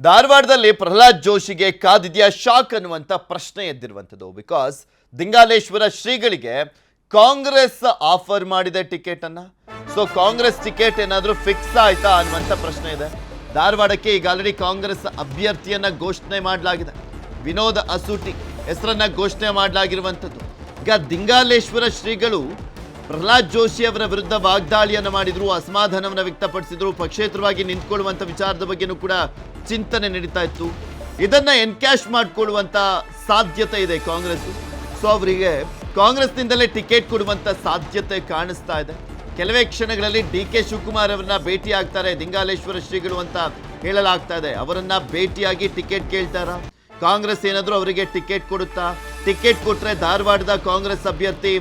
ಧಾರವಾಡದಲ್ಲಿ ಪ್ರಹ್ಲಾದ್ ಜೋಶಿಗೆ ಕಾದಿದೆಯಾ ಶಾಕ್ ಅನ್ನುವಂಥ ಪ್ರಶ್ನೆ ಎದ್ದಿರುವಂಥದ್ದು. ಬಿಕಾಸ್ ದಿಂಗಾಲೇಶ್ವರ ಶ್ರೀಗಳಿಗೆ ಕಾಂಗ್ರೆಸ್ ಆಫರ್ ಮಾಡಿದೆ ಟಿಕೆಟ್ ಅನ್ನ. ಸೊ ಕಾಂಗ್ರೆಸ್ ಟಿಕೆಟ್ ಏನಾದರೂ ಫಿಕ್ಸ್ ಆಯ್ತಾ ಅನ್ನುವಂಥ ಪ್ರಶ್ನೆ ಇದೆ. ಧಾರವಾಡಕ್ಕೆ ಈಗ ಆಲ್ರೆಡಿ ಕಾಂಗ್ರೆಸ್ ಅಭ್ಯರ್ಥಿಯನ್ನ ಘೋಷಣೆ ಮಾಡಲಾಗಿದೆ. ವಿನೋದ್ ಅಸೂಟಿ ಹೆಸರನ್ನ ಘೋಷಣೆ ಮಾಡಲಾಗಿರುವಂಥದ್ದು. ಈಗ ದಿಂಗಾಲೇಶ್ವರ ಶ್ರೀಗಳು ಪ್ರಹ್ಲಾದ್ ಜೋಶಿ ಅವರ ವಿರುದ್ಧ ವಾಗ್ದಾಳಿಯನ್ನು ಮಾಡಿದ್ರು, ಅಸಮಾಧಾನವನ್ನು ವ್ಯಕ್ತಪಡಿಸಿದ್ರು, ಪಕ್ಷೇತರವಾಗಿ ನಿಂತ್ಕೊಳ್ಳುವಂಥ ವಿಚಾರದ ಬಗ್ಗೆನೂ ಕೂಡ ಚಿಂತನೆ ನಡೀತಾ ಇತ್ತು. ಇದನ್ನ ಎನ್ಕ್ಯಾಶ್ ಮಾಡಿಕೊಳ್ಳುವಂತ ಸಾಧ್ಯತೆ ಇದೆ ಕಾಂಗ್ರೆಸ್. ಸೊ ಅವರಿಗೆ ಕಾಂಗ್ರೆಸ್ನಿಂದಲೇ ಟಿಕೆಟ್ ಕೊಡುವಂತ ಸಾಧ್ಯತೆ ಕಾಣಿಸ್ತಾ ಇದೆ. ಕೆಲವೇ ಕ್ಷಣಗಳಲ್ಲಿ ಡಿ ಕೆ ಶಿವಕುಮಾರ್ ಅವರನ್ನ ಭೇಟಿ ಆಗ್ತಾರೆ ದಿಂಗಾಲೇಶ್ವರ ಶ್ರೀಗಳು ಅಂತ ಹೇಳಲಾಗ್ತಾ ಇದೆ. ಅವರನ್ನ ಭೇಟಿಯಾಗಿ ಟಿಕೆಟ್ ಕೇಳ್ತಾರ? ಕಾಂಗ್ರೆಸ್ ಏನಾದರೂ ಅವರಿಗೆ ಟಿಕೆಟ್ ಕೊಡುತ್ತಾ? ಟಿಕೆಟ್ ಕೊಟ್ರೆ ಧಾರವಾಡದ ಕಾಂಗ್ರೆಸ್ ಅಭ್ಯರ್ಥಿ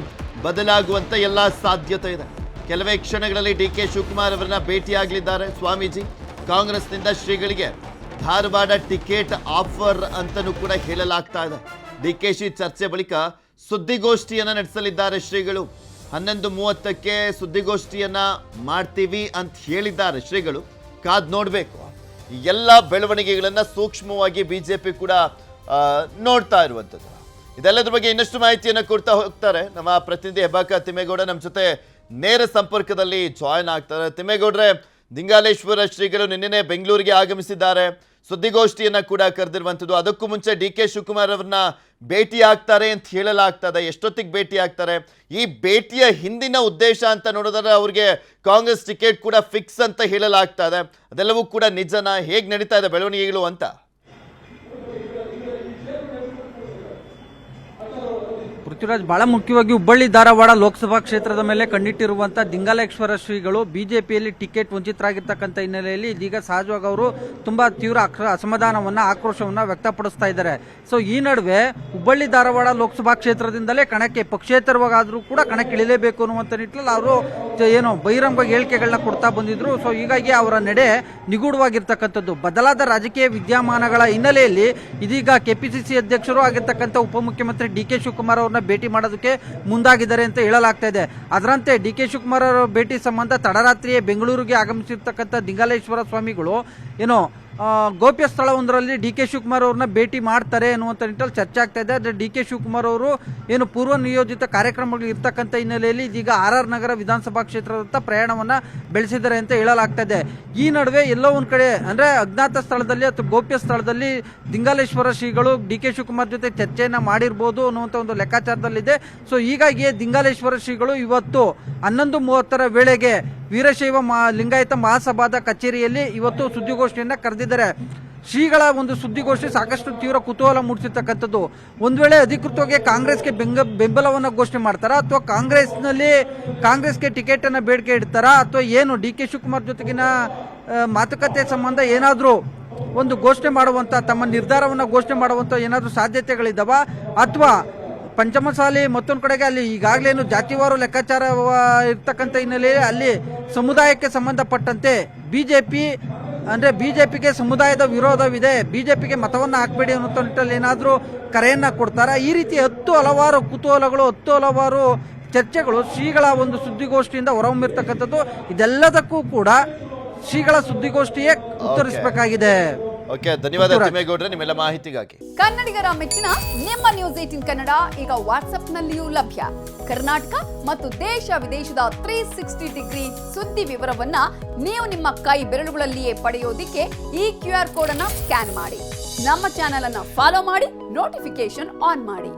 ಬದಲಾಗುವಂತ ಎಲ್ಲ ಸಾಧ್ಯತೆ ಇದೆ. ಕೆಲವೇ ಕ್ಷಣಗಳಲ್ಲಿ ಡಿ ಕೆ ಶಿವಕುಮಾರ್ ಅವರನ್ನ ಭೇಟಿಯಾಗಲಿದ್ದಾರೆ ಸ್ವಾಮೀಜಿ. ಕಾಂಗ್ರೆಸ್ನಿಂದ ಶ್ರೀಗಳಿಗೆ ಧಾರವಾಡ ಟಿಕೆಟ್ ಆಫರ್ ಅಂತಲೂ ಕೂಡ ಹೇಳಲಾಗ್ತಾ ಇದೆ. ಡಿ ಕೆ ಶಿ ಚರ್ಚೆ ಬಳಿಕ ಸುದ್ದಿಗೋಷ್ಠಿಯನ್ನು ನಡೆಸಲಿದ್ದಾರೆ ಶ್ರೀಗಳು. ಹನ್ನೊಂದು ಮೂವತ್ತಕ್ಕೆ ಸುದ್ದಿಗೋಷ್ಠಿಯನ್ನ ಮಾಡ್ತೀವಿ ಅಂತ ಹೇಳಿದ್ದಾರೆ ಶ್ರೀಗಳು. ಕಾದ್ ನೋಡಬೇಕು. ಎಲ್ಲ ಬೆಳವಣಿಗೆಗಳನ್ನ ಸೂಕ್ಷ್ಮವಾಗಿ ಬಿಜೆಪಿ ಕೂಡ ನೋಡ್ತಾ ಇರುವಂಥದ್ದು. ಇದೆಲ್ಲದ್ರ ಬಗ್ಗೆ ಇನ್ನಷ್ಟು ಮಾಹಿತಿಯನ್ನು ಕೊಡ್ತಾ ಹೋಗ್ತಾರೆ. ನಮ್ಮ ಪ್ರತಿನಿಧಿ ಹೆಬ್ಬಾಕ ತಿಮ್ಮೇಗೌಡ ನಮ್ಮ ಜೊತೆ ನೇರ ಸಂಪರ್ಕದಲ್ಲಿ ಜಾಯ್ನ್ ಆಗ್ತಾರೆ. ತಿಮ್ಮೇಗೌಡ್ರೆ ದಿಂಗಾಲೇಶ್ವರ ಶ್ರೀಗಳು ನಿನ್ನೆ ಬೆಂಗಳೂರಿಗೆ ಆಗಮಿಸಿದ್ದಾರೆ. ಸುದ್ದಿಗೋಷ್ಠಿಯನ್ನು ಕೂಡ ಕರೆದಿರುವಂಥದ್ದು. ಅದಕ್ಕೂ ಮುಂಚೆ ಡಿ ಕೆ ಶಿವಕುಮಾರ್ ಅವ್ರನ್ನ ಭೇಟಿ ಆಗ್ತಾರೆ ಅಂತ ಹೇಳಲಾಗ್ತದೆ. ಎಷ್ಟೊತ್ತಿಗೆ ಭೇಟಿ ಆಗ್ತಾರೆ? ಈ ಭೇಟಿಯ ಹಿಂದಿನ ಉದ್ದೇಶ ಅಂತ ನೋಡಿದ್ರೆ ಅವ್ರಿಗೆ ಕಾಂಗ್ರೆಸ್ ಟಿಕೆಟ್ ಕೂಡ ಫಿಕ್ಸ್ ಅಂತ ಹೇಳಲಾಗ್ತಾ ಇದೆ ಅದೆಲ್ಲವೂ ಕೂಡ ನಿಜನ? ಹೇಗೆ ನಡೀತಾ ಇದೆ ಬೆಳವಣಿಗೆಗಳು ಅಂತ? ಪೃಥ್ವಿರಾಜ್ ಬಹಳ ಮುಖ್ಯವಾಗಿ ಹುಬ್ಬಳ್ಳಿ, ಧಾರವಾಡ ಲೋಕಸಭಾ ಕ್ಷೇತ್ರದ ಮೇಲೆ ಕಣ್ಣಿಟ್ಟಿರುವಂತಹ ದಿಂಗಾಲೇಶ್ವರ ಶ್ರೀಗಳು ಬಿಜೆಪಿಯಲ್ಲಿ ಟಿಕೆಟ್ ವಂಚಿತರಾಗಿರ್ತಕ್ಕಂಥ ಹಿನ್ನೆಲೆಯಲ್ಲಿ ಇದೀಗ ಸಹಜವಾಗಿ ಅವರು ತುಂಬಾ ತೀವ್ರ ಅಸಮಾಧಾನವನ್ನ, ಆಕ್ರೋಶವನ್ನ ವ್ಯಕ್ತಪಡಿಸ್ತಾ ಇದ್ದಾರೆ. ಸೊ ಈ ನಡುವೆ ಹುಬ್ಬಳ್ಳಿ, ಧಾರವಾಡ ಲೋಕಸಭಾ ಕ್ಷೇತ್ರದಿಂದಲೇ ಕಣಕ್ಕೆ ಪಕ್ಷೇತರವಾಗಾದ್ರೂ ಕೂಡ ಕಣಕ್ಕೆ ಇಳಿಲೇಬೇಕು ಅನ್ನುವಂಥ ನಿಟ್ಟಿನಲ್ಲಿ ಅವರು ಏನು ಬಹಿರಂಗ ಹೇಳಿಕೆಗಳನ್ನ ಕೊಡ್ತಾ ಬಂದಿದ್ರು. ಸೊ ಹೀಗಾಗಿ ಅವರ ನಡೆ ನಿಗೂಢವಾಗಿರ್ತಕ್ಕಂಥದ್ದು. ಬದಲಾದ ರಾಜಕೀಯ ವಿದ್ಯಮಾನಗಳ ಹಿನ್ನೆಲೆಯಲ್ಲಿ ಇದೀಗ ಕೆಪಿಸಿಸಿ ಅಧ್ಯಕ್ಷರು ಆಗಿರ್ತಕ್ಕಂಥ ಉಪಮುಖ್ಯಮಂತ್ರಿ ಡಿ ಕೆ ಶಿವಕುಮಾರ್ ಅವ್ರನ್ನ ಭೇಟಿ ಮಾಡೋದಕ್ಕೆ ಮುಂದಾಗಿದ್ದಾರೆ ಅಂತ ಹೇಳಲಾಗ್ತಾ ಇದೆ. ಅದರಂತೆ ಡಿ ಕೆ ಶಿವಕುಮಾರ್ ಅವರ ಭೇಟಿ ಸಂಬಂಧ ತಡರಾತ್ರಿಯೇ ಬೆಂಗಳೂರಿಗೆ ಆಗಮಿಸಿರ್ತಕ್ಕಂಥ ದಿಂಗಾಲೇಶ್ವರ ಸ್ವಾಮಿಗಳು, ಏನು ಗೋಪ್ಯ ಸ್ಥಳವೊಂದರಲ್ಲಿ ಡಿ ಕೆ ಶಿವಕುಮಾರ್ ಅವ್ರನ್ನ ಭೇಟಿ ಮಾಡ್ತಾರೆ ಅನ್ನುವಂಥ ನಿಟ್ಟಲ್ಲಿ ಚರ್ಚೆ ಆಗ್ತಾ ಇದೆ. ಆದರೆ ಡಿ ಕೆ ಶಿವಕುಮಾರ್ ಅವರು ಏನು ಪೂರ್ವ ನಿಯೋಜಿತ ಕಾರ್ಯಕ್ರಮಗಳು ಇರ್ತಕ್ಕಂಥ ಹಿನ್ನೆಲೆಯಲ್ಲಿ ಇದೀಗ ಆರ್ ಆರ್ ನಗರ ವಿಧಾನಸಭಾ ಕ್ಷೇತ್ರದತ್ತ ಪ್ರಯಾಣವನ್ನು ಬೆಳೆಸಿದ್ದಾರೆ ಅಂತ ಹೇಳಲಾಗ್ತಾ ಇದೆ. ಈ ನಡುವೆ ಎಲ್ಲೋ ಒಂದು ಕಡೆ ಅಂದರೆ ಅಜ್ಞಾತ ಸ್ಥಳದಲ್ಲಿ ಅಥವಾ ಗೋಪ್ಯ ಸ್ಥಳದಲ್ಲಿ ದಿಂಗಾಲೇಶ್ವರ ಶ್ರೀಗಳು ಡಿ ಕೆ ಶಿವಕುಮಾರ್ ಜೊತೆ ಚರ್ಚೆಯನ್ನು ಮಾಡಿರ್ಬೋದು ಅನ್ನುವಂಥ ಒಂದು ಲೆಕ್ಕಾಚಾರದಲ್ಲಿದೆ. ಸೊ ಹೀಗಾಗಿಯೇ ದಿಂಗಾಲೇಶ್ವರ ಶ್ರೀಗಳು ಇವತ್ತು ಹನ್ನೊಂದು ಮೂವತ್ತರ ವೇಳೆಗೆ ವೀರಶೈವ ಮಾ ಲಿಂಗಾಯತ ಮಹಾಸಭಾದ ಕಚೇರಿಯಲ್ಲಿ ಇವತ್ತು ಸುದ್ದಿಗೋಷ್ಠಿಯನ್ನ ಕರೆದಿದ್ದಾರೆ. ಶ್ರೀಗಳ ಒಂದು ಸುದ್ದಿಗೋಷ್ಠಿ ಸಾಕಷ್ಟು ತೀವ್ರ ಕುತೂಹಲ ಮೂಡಿಸಿರ್ತಕ್ಕಂಥದ್ದು. ಒಂದು ವೇಳೆ ಅಧಿಕೃತವಾಗಿ ಕಾಂಗ್ರೆಸ್ಗೆ ಬೆಂಗ ಬೆಂಬಲವನ್ನು ಘೋಷಣೆ ಮಾಡ್ತಾರಾ? ಅಥವಾ ಕಾಂಗ್ರೆಸ್ನಲ್ಲಿ ಕಾಂಗ್ರೆಸ್ಗೆ ಟಿಕೆಟನ್ನು ಬೇಡಿಕೆ ಇಡ್ತಾರಾ? ಅಥವಾ ಏನು ಡಿ ಕೆ ಶಿವಕುಮಾರ್ ಜೊತೆಗಿನ ಮಾತುಕತೆ ಸಂಬಂಧ ಏನಾದರೂ ಒಂದು ಘೋಷಣೆ ಮಾಡುವಂಥ ತಮ್ಮ ನಿರ್ಧಾರವನ್ನು ಘೋಷಣೆ ಮಾಡುವಂಥ ಏನಾದರೂ ಸಾಧ್ಯತೆಗಳಿದ್ದಾವ ಅಥವಾ ಪಂಚಮಸಾಲಿ ಮತ್ತೊಂದು ಕಡೆಗೆ ಅಲ್ಲಿ ಈಗಾಗಲೇ ಏನು ಜಾತಿವಾರು ಲೆಕ್ಕಾಚಾರ ಇರ್ತಕ್ಕಂಥ ಹಿನ್ನೆಲೆಯಲ್ಲಿ ಅಲ್ಲಿ ಸಮುದಾಯಕ್ಕೆ ಸಂಬಂಧಪಟ್ಟಂತೆ ಬಿಜೆಪಿ ಅಂದ್ರೆ ಬಿಜೆಪಿಗೆ ಸಮುದಾಯದ ವಿರೋಧವಿದೆ ಬಿಜೆಪಿಗೆ ಮತವನ್ನ ಹಾಕಬೇಡಿ ಅನ್ನೋ ನಿಟ್ಟಲ್ಲಿ ಏನಾದರೂ ಕರೆಯನ್ನ ಕೊಡ್ತಾರೆ? ಈ ರೀತಿ ಹತ್ತು ಹಲವಾರು ಕುತೂಹಲಗಳು ಹತ್ತು ಹಲವಾರು ಚರ್ಚೆಗಳು ಶ್ರೀಗಳ ಒಂದು ಸುದ್ದಿಗೋಷ್ಠಿಯಿಂದ ಹೊರಹೊಮ್ಮಿರ್ತಕ್ಕಂಥದ್ದು. ಇದೆಲ್ಲದಕ್ಕೂ ಕೂಡ ಶ್ರೀಗಳ ಸುದ್ದಿಗೋಷ್ಠಿಯೇ ಉತ್ತರಿಸಬೇಕಾಗಿದೆ. ಓಕೆ ಧನ್ಯವಾದ ತಿಮ್ಮೇಗೌಡ್ರೆ ನಿಮ್ಮೆಲ್ಲ ಮಾಹಿತಿಗಾಗಿ. ಕನ್ನಡಿಗರ ಮೆಚ್ಚಿನ ನಿಮ್ಮ ನ್ಯೂಸ್ ಏಟಿನ್ ಕನ್ನಡ ಈಗ ವಾಟ್ಸ್ಆಪ್ನಲ್ಲಿಯೂ ಲಭ್ಯ. ಕರ್ನಾಟಕ ಮತ್ತು ದೇಶ ವಿದೇಶದ ತ್ರೀ ಸಿಕ್ಸ್ಟಿ ಡಿಗ್ರಿ ಸುದ್ದಿ ವಿವರವನ್ನ ನೀವು ನಿಮ್ಮ ಕೈ ಬೆರಳುಗಳಲ್ಲಿಯೇ ಪಡೆಯೋದಿಕ್ಕೆ ಈ ಕ್ಯೂ ಆರ್ ಕೋಡ್ ಅನ್ನ ಸ್ಕ್ಯಾನ್ ಮಾಡಿ. ನಮ್ಮ ಚಾನೆಲ್ ಅನ್ನ ಫಾಲೋ ಮಾಡಿ ನೋಟಿಫಿಕೇಶನ್ ಆನ್ ಮಾಡಿ.